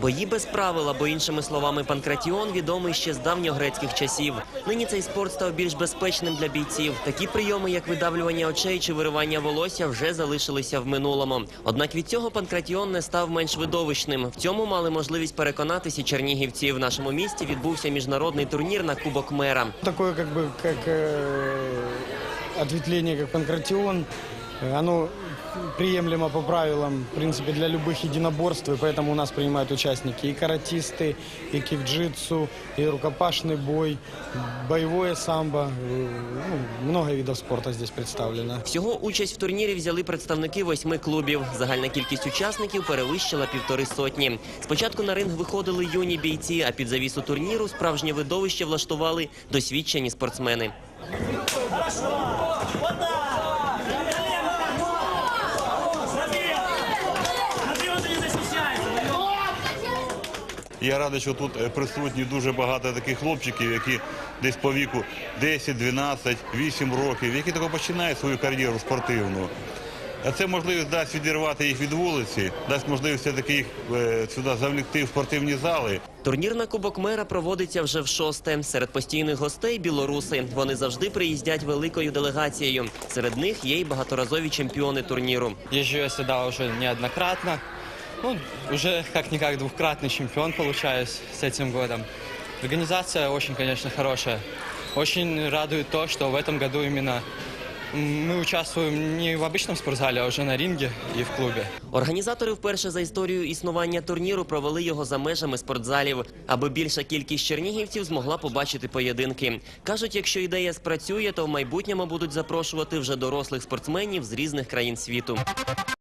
Бої без правил, або іншими словами, панкратіон відомий ще з давньогрецьких часів. Нині цей спорт став більш безпечним для бійців. Такі прийоми, як видавлювання очей чи виривання волосся, вже залишилися в минулому. Однак від цього панкратіон не став менш видовищним. В цьому мали можливість переконатися чернігівці. В нашому місті відбувся міжнародний турнір на Кубок мера. Такое как бы как э, ответвление, как панкратион, э, оно приемлемо по правилам, в принципе, для любых единоборств, и поэтому у нас принимают участники и каратисты, и кикджитсу, и рукопашный бой, боевое самбо, э, ну, много видов спорта здесь представлено. Всього участь в турнірі взяли представники восьми клубів. Загальна кількість учасників перевищила півтори сотні. Спочатку на ринг виходили юні бійці, а під завісу турніру справжнє видовище влаштували досвідчені спортсмени. Я радий, що тут е, присутні дуже багато таких хлопчиків, які десь по віку 10, 12, 8 років, які тільки починають свою кар'єру спортивну. А це можливість дасть відірвати їх від вулиці, дасть можливість все-таки їх е, сюди завлекти в спортивні зали. Турнір на Кубок мера проводиться вже в шосте. Серед постійних гостей білоруси. Вони завжди приїздять великою делегацією. Серед них є й багаторазові чемпіони турніру. Езжу я сюда уже неоднократно. Ну, уже как-никак двукратный чемпион получаюсь с этим годом. Организация очень, конечно, хорошая. Очень радует то, что в этом году именно м, мы участвуем не в обычном спортзале, а уже на ринге и в клубе. Організатори вперше за історію існування турніру провели його за межами спортзалів, аби більша кількість чернігівців змогла побачити поєдинки. кажуть, якщо ідея спрацює, то в майбутньому будуть запрошувати вже дорослих спортсменів з різних країн світу.